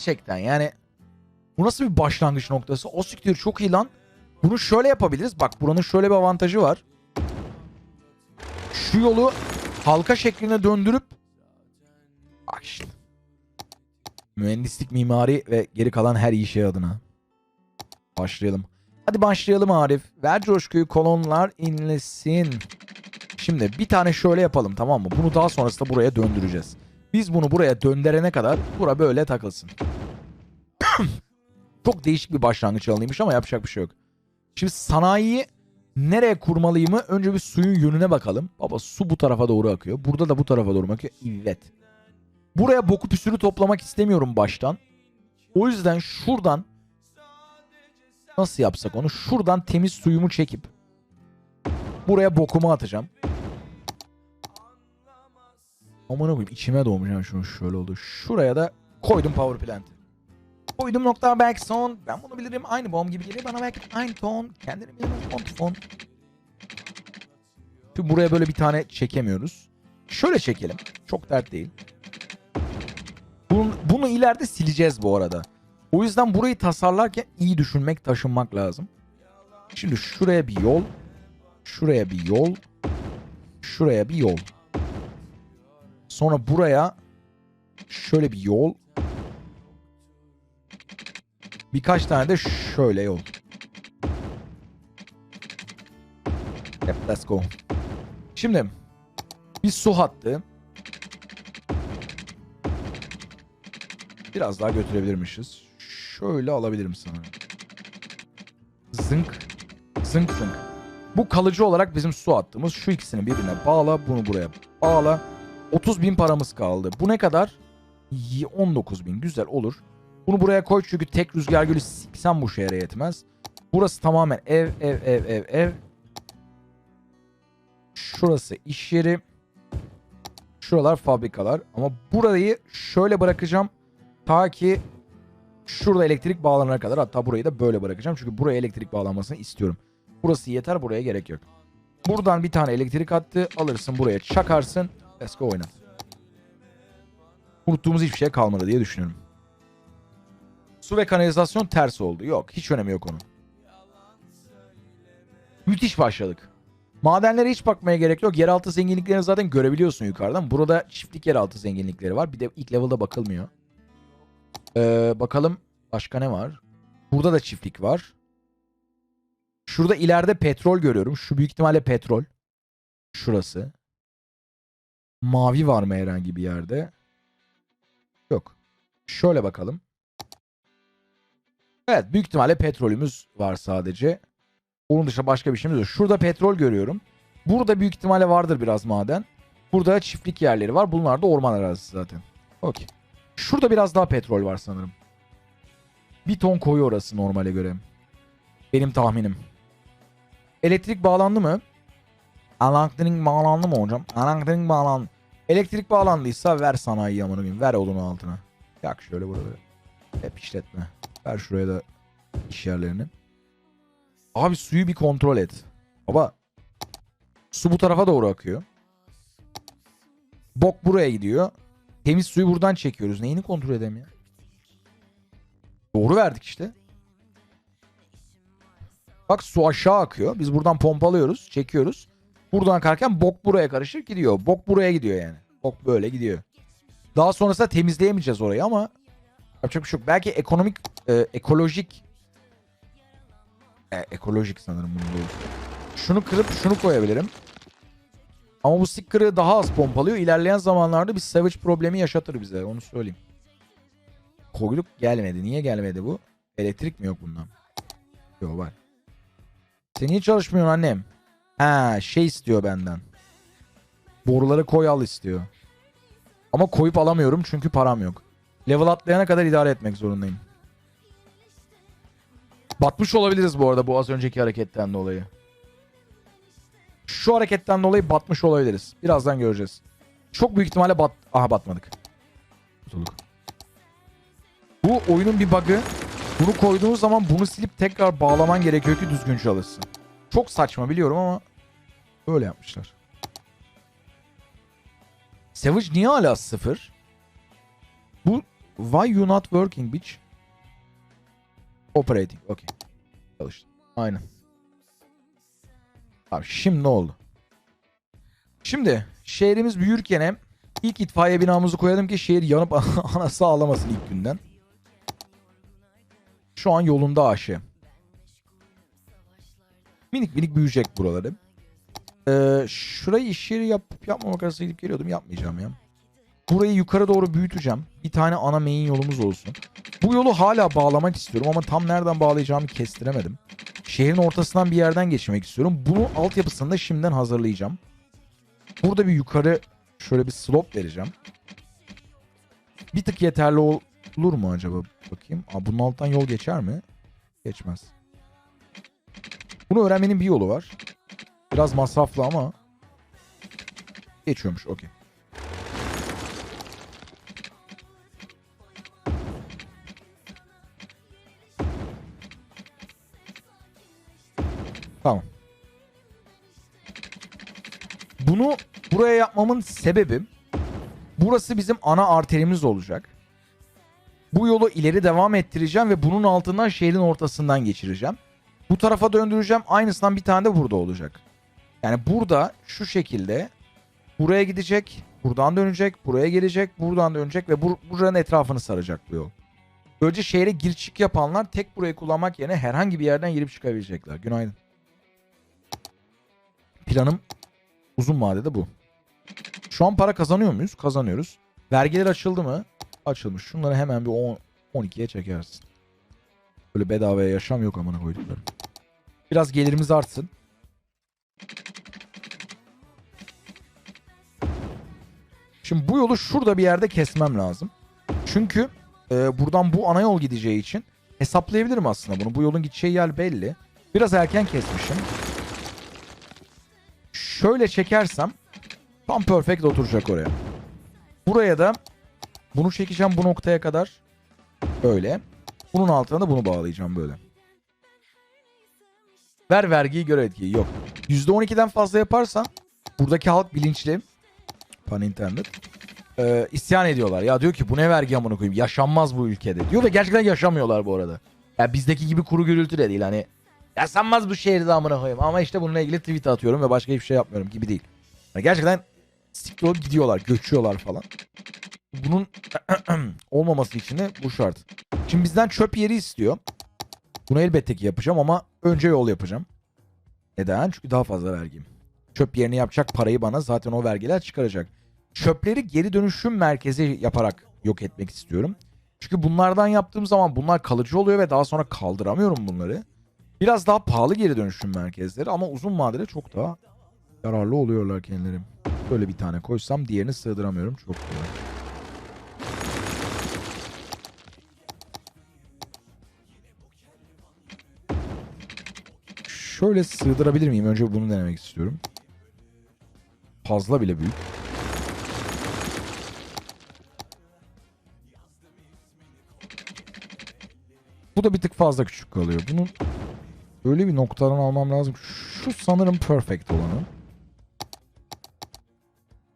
Gerçekten yani bu nasıl bir başlangıç noktası? O siktir çok iyi lan. Bunu şöyle yapabiliriz. Bak buranın şöyle bir avantajı var. Şu yolu halka şekline döndürüp bak işte. Mühendislik, mimari ve geri kalan her iyi şey adına. Başlayalım. Hadi başlayalım Arif. Ver coşkuyu kolonlar inlesin. Şimdi bir tane şöyle yapalım tamam mı? Bunu daha sonrasında buraya döndüreceğiz. Biz bunu buraya döndürene kadar bura böyle takılsın. Çok değişik bir başlangıç alanıymış ama yapacak bir şey yok. Şimdi sanayiyi nereye kurmalıyımı önce bir suyun yönüne bakalım. Baba su bu tarafa doğru akıyor. Burada da bu tarafa doğru akıyor. Evet. Buraya boku püsürü toplamak istemiyorum baştan. O yüzden şuradan nasıl yapsak onu? Şuradan temiz suyumu çekip buraya bokumu atacağım. Aman koyayım içime doğmuş yani şunu şöyle oldu. Şuraya da koydum power plant'i. Koydum nokta belki son. Ben bunu bilirim. Aynı bomb gibi geliyor bana belki aynı ton. Kendini bilemem ton ton. Şimdi buraya böyle bir tane çekemiyoruz. Şöyle çekelim. Çok dert değil. Bunu, bunu ileride sileceğiz bu arada. O yüzden burayı tasarlarken iyi düşünmek, taşınmak lazım. Şimdi şuraya bir yol. Şuraya bir yol. Şuraya bir yol. Sonra buraya şöyle bir yol. Birkaç tane de şöyle yol. Yep, let's go. Şimdi bir su hattı. Biraz daha götürebilirmişiz. Şöyle alabilirim sana. Zınk. Zınk zınk. Bu kalıcı olarak bizim su hattımız. Şu ikisini birbirine bağla. Bunu buraya bağla. 30 bin paramız kaldı. Bu ne kadar? Y- 19 bin. Güzel olur. Bunu buraya koy çünkü tek rüzgar gülü siksen bu şehre yetmez. Burası tamamen ev, ev, ev, ev, ev. Şurası iş yeri. Şuralar fabrikalar. Ama burayı şöyle bırakacağım. Ta ki şurada elektrik bağlanana kadar. Hatta burayı da böyle bırakacağım. Çünkü buraya elektrik bağlanmasını istiyorum. Burası yeter buraya gerek yok. Buradan bir tane elektrik hattı alırsın buraya çakarsın. Let's go oynat. Unuttuğumuz hiçbir şey kalmadı diye düşünüyorum. Su ve kanalizasyon ters oldu. Yok hiç önemi yok onun. Müthiş başladık. Madenlere hiç bakmaya gerek yok. Yeraltı zenginliklerini zaten görebiliyorsun yukarıdan. Burada çiftlik yeraltı zenginlikleri var. Bir de ilk level'da bakılmıyor. Ee, bakalım başka ne var? Burada da çiftlik var. Şurada ileride petrol görüyorum. Şu büyük ihtimalle petrol. Şurası. Mavi var mı herhangi bir yerde? Yok. Şöyle bakalım. Evet büyük ihtimalle petrolümüz var sadece. Onun dışında başka bir şeyimiz yok. Şurada petrol görüyorum. Burada büyük ihtimalle vardır biraz maden. Burada çiftlik yerleri var. Bunlar da orman arazisi zaten. Okey. Şurada biraz daha petrol var sanırım. Bir ton koyu orası normale göre. Benim tahminim. Elektrik bağlandı mı? Elektrik bağlandı mı hocam? Elektrik bağlandı. Elektrik bağlandıysa ver sanayi amına koyayım. Ver odunu altına. Yak şöyle burada. Hep işletme. Ver şuraya da iş yerlerini. Abi suyu bir kontrol et. Baba. Su bu tarafa doğru akıyor. Bok buraya gidiyor. Temiz suyu buradan çekiyoruz. Neyini kontrol edeyim ya? Doğru verdik işte. Bak su aşağı akıyor. Biz buradan pompalıyoruz, çekiyoruz. Buradan akarken bok buraya karışır gidiyor. Bok buraya gidiyor yani. Bok böyle gidiyor. Daha sonrasında temizleyemeyeceğiz orayı ama yapacak bir şey yok. Belki ekonomik, e, ekolojik e, ekolojik sanırım bunu doğrusu. Şunu kırıp şunu koyabilirim. Ama bu sticker'ı daha az pompalıyor. İlerleyen zamanlarda bir savage problemi yaşatır bize. Onu söyleyeyim. Koyduk gelmedi. Niye gelmedi bu? Elektrik mi yok bundan? Yok var. Sen niye çalışmıyorsun annem? Ha şey istiyor benden. Boruları koy al istiyor. Ama koyup alamıyorum çünkü param yok. Level atlayana kadar idare etmek zorundayım. Batmış olabiliriz bu arada bu az önceki hareketten dolayı. Şu hareketten dolayı batmış olabiliriz. Birazdan göreceğiz. Çok büyük ihtimalle bat... Aha batmadık. Kurtulduk. Bu oyunun bir bug'ı. Bunu koyduğun zaman bunu silip tekrar bağlaman gerekiyor ki düzgün çalışsın. Çok saçma biliyorum ama böyle yapmışlar. Savage niye hala sıfır? Bu Why you not working bitch? Operating. Okay. Çalıştı. Aynen. Abi şimdi ne oldu? Şimdi şehrimiz büyürken hem ilk itfaiye binamızı koyalım ki şehir yanıp anası ağlamasın ilk günden. Şu an yolunda aşı. Minik minik büyüyecek buraları. Ee, şurayı iş yeri yap, yapmamak arasında gidip geliyordum. Yapmayacağım ya. Burayı yukarı doğru büyüteceğim. Bir tane ana main yolumuz olsun. Bu yolu hala bağlamak istiyorum ama tam nereden bağlayacağımı kestiremedim. Şehrin ortasından bir yerden geçmek istiyorum. Bunu altyapısını da şimdiden hazırlayacağım. Burada bir yukarı şöyle bir slope vereceğim. Bir tık yeterli ol- olur mu acaba? Bakayım. Aa, bunun alttan yol geçer mi? Geçmez. Bunu öğrenmenin bir yolu var. Biraz masraflı ama geçiyormuş. Okey. Tamam. Bunu buraya yapmamın sebebi burası bizim ana arterimiz olacak. Bu yolu ileri devam ettireceğim ve bunun altından şehrin ortasından geçireceğim. Bu tarafa döndüreceğim. Aynısından bir tane de burada olacak. Yani burada şu şekilde buraya gidecek, buradan dönecek, buraya gelecek, buradan dönecek ve bur- buranın etrafını saracak bu yol. Böylece şehre gir çık yapanlar tek burayı kullanmak yerine herhangi bir yerden girip çıkabilecekler. Günaydın. Planım uzun vadede bu. Şu an para kazanıyor muyuz? Kazanıyoruz. Vergiler açıldı mı? Açılmış. Şunları hemen bir 10 12'ye çekersin. Böyle bedavaya yaşam yok amına koyduklarım. Biraz gelirimiz artsın. Şimdi bu yolu şurada bir yerde kesmem lazım. Çünkü e, buradan bu ana yol gideceği için hesaplayabilirim aslında bunu. Bu yolun gideceği yer belli. Biraz erken kesmişim. Şöyle çekersem tam perfect oturacak oraya. Buraya da bunu çekeceğim bu noktaya kadar. Böyle. Bunun altına da bunu bağlayacağım böyle. Ver vergiyi göre etkiyi. Yok. %12'den fazla yaparsan buradaki halk bilinçli. Pun intended. Ee, isyan ediyorlar. Ya diyor ki bu ne vergi amına koyayım. Yaşanmaz bu ülkede. Diyor ve gerçekten yaşamıyorlar bu arada. Ya bizdeki gibi kuru gürültü de değil hani. Yaşanmaz bu şehirde amına koyayım. Ama işte bununla ilgili tweet atıyorum ve başka hiçbir şey yapmıyorum gibi değil. Yani gerçekten siktir gidiyorlar. Göçüyorlar falan. Bunun olmaması için de bu şart. Şimdi bizden çöp yeri istiyor. Bunu elbette ki yapacağım ama önce yol yapacağım. Neden? Çünkü daha fazla vergim. Çöp yerini yapacak parayı bana zaten o vergiler çıkaracak. Çöpleri geri dönüşüm merkezi yaparak yok etmek istiyorum. Çünkü bunlardan yaptığım zaman bunlar kalıcı oluyor ve daha sonra kaldıramıyorum bunları. Biraz daha pahalı geri dönüşüm merkezleri ama uzun vadede çok daha yararlı oluyorlar kendileri. Böyle bir tane koysam diğerini sığdıramıyorum. Çok kolay. Şöyle sığdırabilir miyim? Önce bunu denemek istiyorum. Fazla bile büyük. Bu da bir tık fazla küçük kalıyor. Bunu öyle bir noktadan almam lazım. Şu sanırım perfect olanı.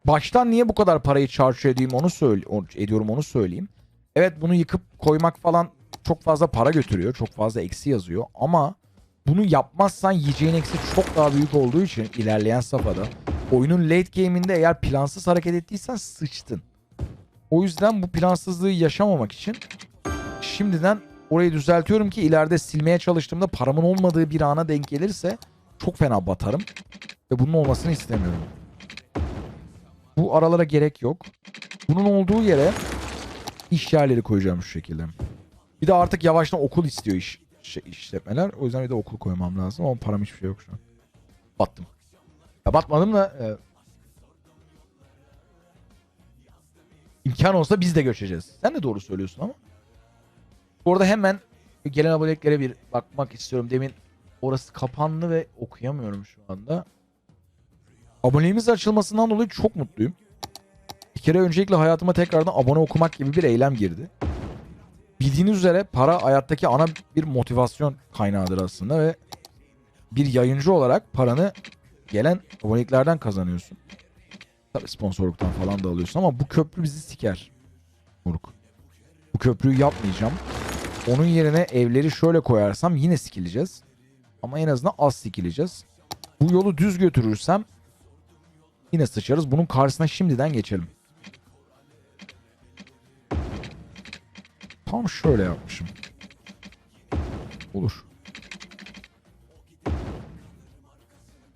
Baştan niye bu kadar parayı charge edeyim onu ediyorum onu söyleyeyim. Evet bunu yıkıp koymak falan çok fazla para götürüyor. Çok fazla eksi yazıyor ama bunu yapmazsan yiyeceğin eksi çok daha büyük olduğu için ilerleyen safhada oyunun late game'inde eğer plansız hareket ettiysen sıçtın. O yüzden bu plansızlığı yaşamamak için şimdiden orayı düzeltiyorum ki ileride silmeye çalıştığımda paramın olmadığı bir ana denk gelirse çok fena batarım. Ve bunun olmasını istemiyorum. Bu aralara gerek yok. Bunun olduğu yere iş yerleri koyacağım şu şekilde. Bir de artık yavaştan okul istiyor iş şey, işletmeler. O yüzden bir de okul koymam lazım ama param hiçbir şey yok şu an. Battım. Ya batmadım da e, imkan olsa biz de göçeceğiz. Sen de doğru söylüyorsun ama. Bu arada hemen gelen aboneliklere bir bakmak istiyorum. Demin orası kapandı ve okuyamıyorum şu anda. Aboneliğimiz açılmasından dolayı çok mutluyum. Bir kere öncelikle hayatıma tekrardan abone okumak gibi bir eylem girdi. Bildiğiniz üzere para hayattaki ana bir motivasyon kaynağıdır aslında ve bir yayıncı olarak paranı gelen aboneliklerden kazanıyorsun. Tabii sponsorluktan falan da alıyorsun ama bu köprü bizi siker. Moruk. Bu köprüyü yapmayacağım. Onun yerine evleri şöyle koyarsam yine sikileceğiz. Ama en azından az sikileceğiz. Bu yolu düz götürürsem yine sıçarız. Bunun karşısına şimdiden geçelim. Tam şöyle yapmışım. Olur.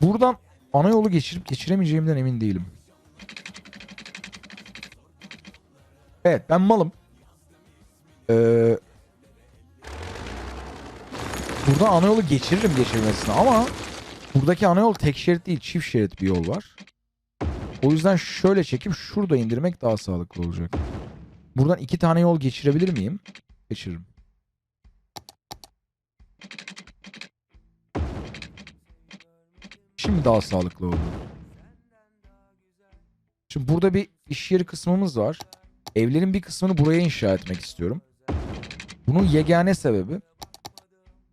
Buradan ana yolu geçirip geçiremeyeceğimden emin değilim. Evet ben malım. Ee, burada ana yolu geçiririm geçirmesine ama buradaki ana yol tek şerit değil çift şerit bir yol var. O yüzden şöyle çekip şurada indirmek daha sağlıklı olacak. Buradan iki tane yol geçirebilir miyim? Geçiririm. Şimdi daha sağlıklı oldu. Şimdi burada bir iş yeri kısmımız var. Evlerin bir kısmını buraya inşa etmek istiyorum. Bunun yegane sebebi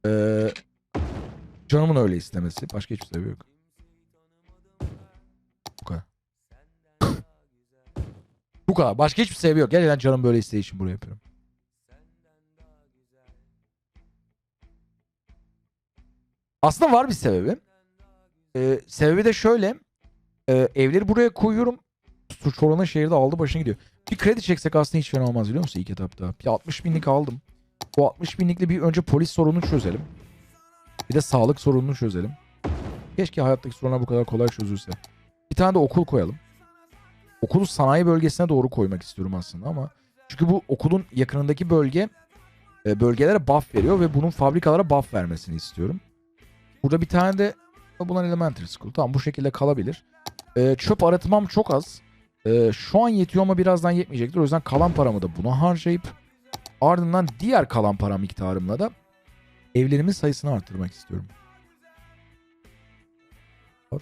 eee, canımın öyle istemesi. Başka hiçbir sebebi yok. Bu kadar. Bu kadar. Başka hiçbir sebebi yok. Gerçekten canım böyle isteği için buraya yapıyorum. Aslında var bir sebebi. Ee, sebebi de şöyle. Ee, evleri buraya koyuyorum. Suç oranı şehirde aldı başına gidiyor. Bir kredi çeksek aslında hiç fena olmaz biliyor musun ilk etapta? Bir 60 binlik aldım. Bu 60 binlikle bir önce polis sorununu çözelim. Bir de sağlık sorununu çözelim. Keşke hayattaki sorunlar bu kadar kolay çözülse. Bir tane de okul koyalım. Okulu sanayi bölgesine doğru koymak istiyorum aslında ama çünkü bu okulun yakınındaki bölge e, bölgelere buff veriyor ve bunun fabrikalara buff vermesini istiyorum. Burada bir tane de bunlar elementary school. Tamam bu şekilde kalabilir. E, çöp arıtmam çok az. E, şu an yetiyor ama birazdan yetmeyecektir. O yüzden kalan paramı da buna harcayıp ardından diğer kalan para miktarımla da evlerimin sayısını arttırmak istiyorum. At.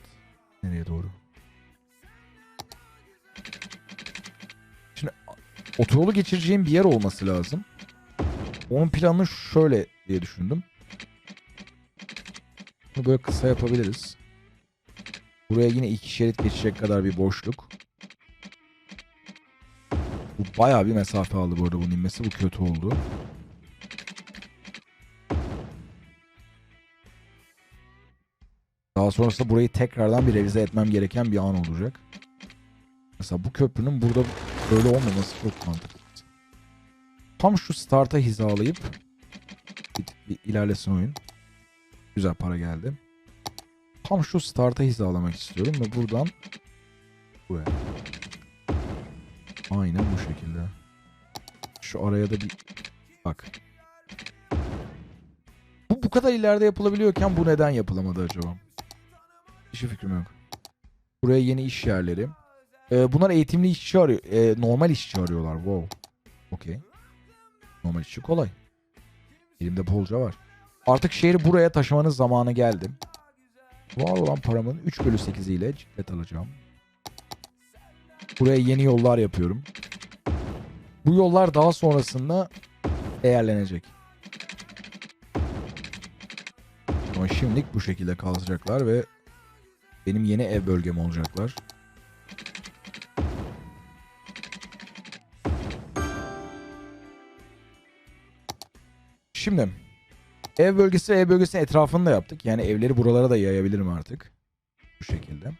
Nereye doğru? Şimdi otoyolu geçireceğim bir yer olması lazım. Onun planını şöyle diye düşündüm. Bunu böyle kısa yapabiliriz. Buraya yine iki şerit geçecek kadar bir boşluk. Bu bayağı bir mesafe aldı bu arada bunun inmesi. Bu kötü oldu. Daha sonrasında burayı tekrardan bir revize etmem gereken bir an olacak. Mesela bu köprünün burada böyle olmaması çok mantıklı. Tam şu start'a hizalayıp ilerlesin oyun. Güzel para geldi. Tam şu start'a hizalamak istiyorum ve buradan buraya. Aynen bu şekilde. Şu araya da bir bak. Bu bu kadar ileride yapılabiliyorken bu neden yapılamadı acaba? Hiçbir fikrim yok. Buraya yeni iş yerleri. Ee, bunlar eğitimli işçi arıyor. Ee, normal işçi arıyorlar. Wow. Okey. Normal işçi kolay. Elimde bolca var. Artık şehri buraya taşımanın zamanı geldi. Var olan paramın 3 bölü 8 ile ciklet alacağım. Buraya yeni yollar yapıyorum. Bu yollar daha sonrasında değerlenecek. Ama şimdilik bu şekilde kalacaklar ve benim yeni ev bölgem olacaklar. Şimdi ev bölgesi ev bölgesinin etrafını da yaptık. Yani evleri buralara da yayabilirim artık. Bu şekilde.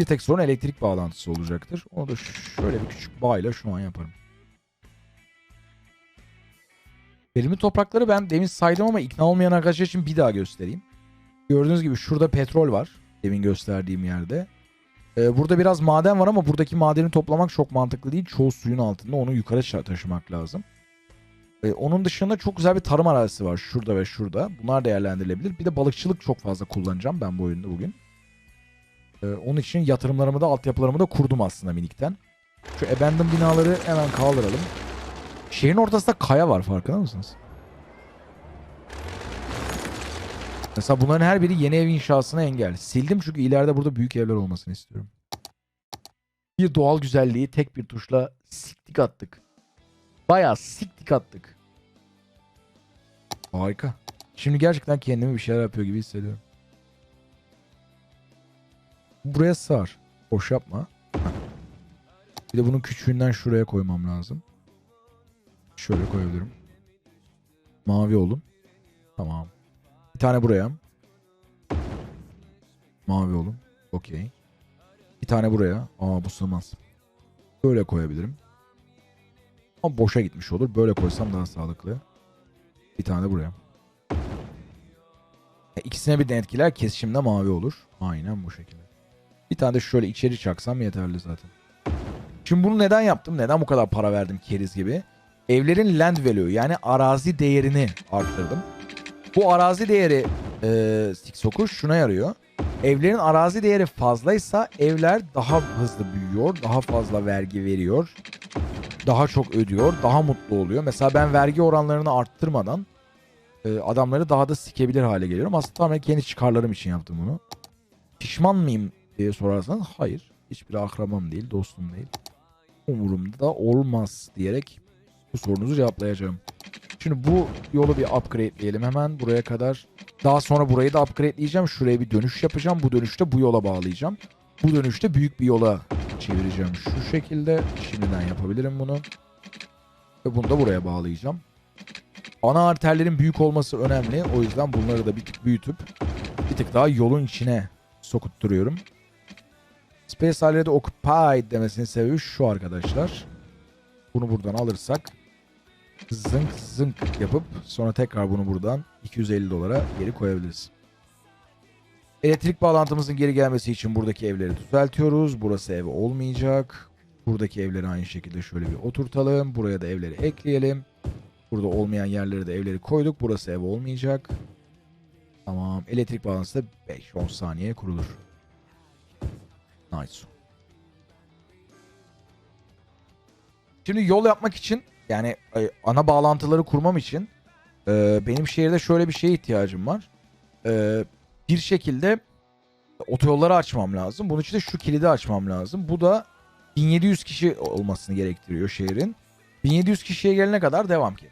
Bir tek sorun elektrik bağlantısı olacaktır. Onu da şöyle bir küçük bağıyla şu an yaparım. Verimli toprakları ben demin saydım ama ikna olmayan arkadaşlar için bir daha göstereyim. Gördüğünüz gibi şurada petrol var. Demin gösterdiğim yerde. Ee, burada biraz maden var ama buradaki madeni toplamak çok mantıklı değil. Çoğu suyun altında onu yukarı taşımak lazım. Ee, onun dışında çok güzel bir tarım arazisi var şurada ve şurada. Bunlar değerlendirilebilir. Bir de balıkçılık çok fazla kullanacağım ben bu oyunda bugün. Ee, onun için yatırımlarımı da altyapılarımı da kurdum aslında minikten. Şu abandon binaları hemen kaldıralım. Şehrin ortasında kaya var farkında mısınız? Mesela bunların her biri yeni ev inşasına engel. Sildim çünkü ileride burada büyük evler olmasını istiyorum. Bir doğal güzelliği tek bir tuşla siktik attık. Bayağı siktik attık. Harika. Şimdi gerçekten kendimi bir şeyler yapıyor gibi hissediyorum. Buraya sığar. Boş yapma. Bir de bunun küçüğünden şuraya koymam lazım. Şöyle koyabilirim. Mavi olun. Tamam. Bir tane buraya. Mavi olun. Okey. Bir tane buraya. Aa bu sığmaz. Böyle koyabilirim. Ama boşa gitmiş olur. Böyle koysam daha sağlıklı. Bir tane de buraya. E, İkisine birden etkiler. Kesişimde mavi olur. Aynen bu şekilde. Bir tane de şöyle içeri çaksam yeterli zaten. Şimdi bunu neden yaptım? Neden bu kadar para verdim keriz gibi? Evlerin land value yani arazi değerini arttırdım. Bu arazi değeri e, Sixoku şuna yarıyor. Evlerin arazi değeri fazlaysa evler daha hızlı büyüyor, daha fazla vergi veriyor, daha çok ödüyor, daha mutlu oluyor. Mesela ben vergi oranlarını arttırmadan e, adamları daha da sikebilir hale geliyorum. Aslında tamamen kendi çıkarlarım için yaptım bunu. Pişman mıyım diye sorarsanız hayır. Hiçbir akrabam değil, dostum değil. Umurumda da olmaz diyerek bu sorunuzu cevaplayacağım. Şimdi bu yolu bir upgrade'leyelim hemen buraya kadar. Daha sonra burayı da upgrade'leyeceğim. Şuraya bir dönüş yapacağım. Bu dönüşte bu yola bağlayacağım. Bu dönüşte büyük bir yola çevireceğim. Şu şekilde şimdiden yapabilirim bunu. Ve bunu da buraya bağlayacağım. Ana arterlerin büyük olması önemli. O yüzden bunları da bir tık büyütüp bir tık daha yolun içine sokutturuyorum. Space Already Occupied demesinin sebebi şu arkadaşlar. Bunu buradan alırsak zınk zınk yapıp sonra tekrar bunu buradan 250 dolara geri koyabiliriz. Elektrik bağlantımızın geri gelmesi için buradaki evleri düzeltiyoruz. Burası ev olmayacak. Buradaki evleri aynı şekilde şöyle bir oturtalım. Buraya da evleri ekleyelim. Burada olmayan yerlere de evleri koyduk. Burası ev olmayacak. Tamam. Elektrik bağlantısı da 5-10 saniye kurulur. Nice. Şimdi yol yapmak için yani e, ana bağlantıları kurmam için e, benim şehirde şöyle bir şeye ihtiyacım var. E, bir şekilde otoyolları açmam lazım. Bunun için de şu kilidi açmam lazım. Bu da 1700 kişi olmasını gerektiriyor şehrin. 1700 kişiye gelene kadar devam ki.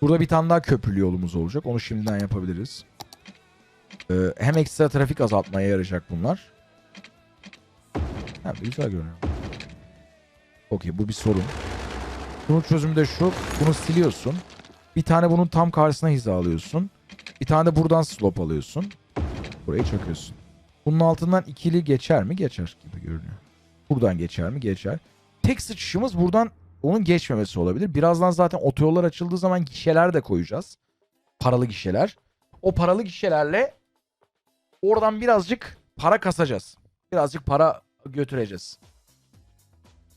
Burada bir tane daha köprülü yolumuz olacak. Onu şimdiden yapabiliriz. Ee, hem ekstra trafik azaltmaya yarayacak bunlar. Ha, güzel görünüyor. Okey bu bir sorun. Bunun çözümü de şu. Bunu siliyorsun. Bir tane bunun tam karşısına hizalıyorsun. Bir tane de buradan slope alıyorsun. Burayı çakıyorsun. Bunun altından ikili geçer mi? Geçer gibi görünüyor. Buradan geçer mi? Geçer. Tek sıçışımız buradan onun geçmemesi olabilir. Birazdan zaten otoyollar açıldığı zaman gişeler de koyacağız. Paralı gişeler. O paralı gişelerle oradan birazcık para kasacağız. Birazcık para götüreceğiz.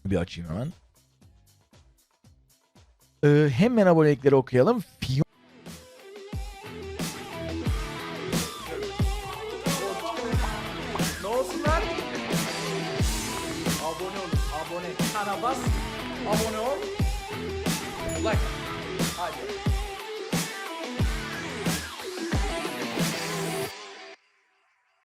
Bir açayım hemen. Ee, hemen abonelikleri okuyalım. Fiyon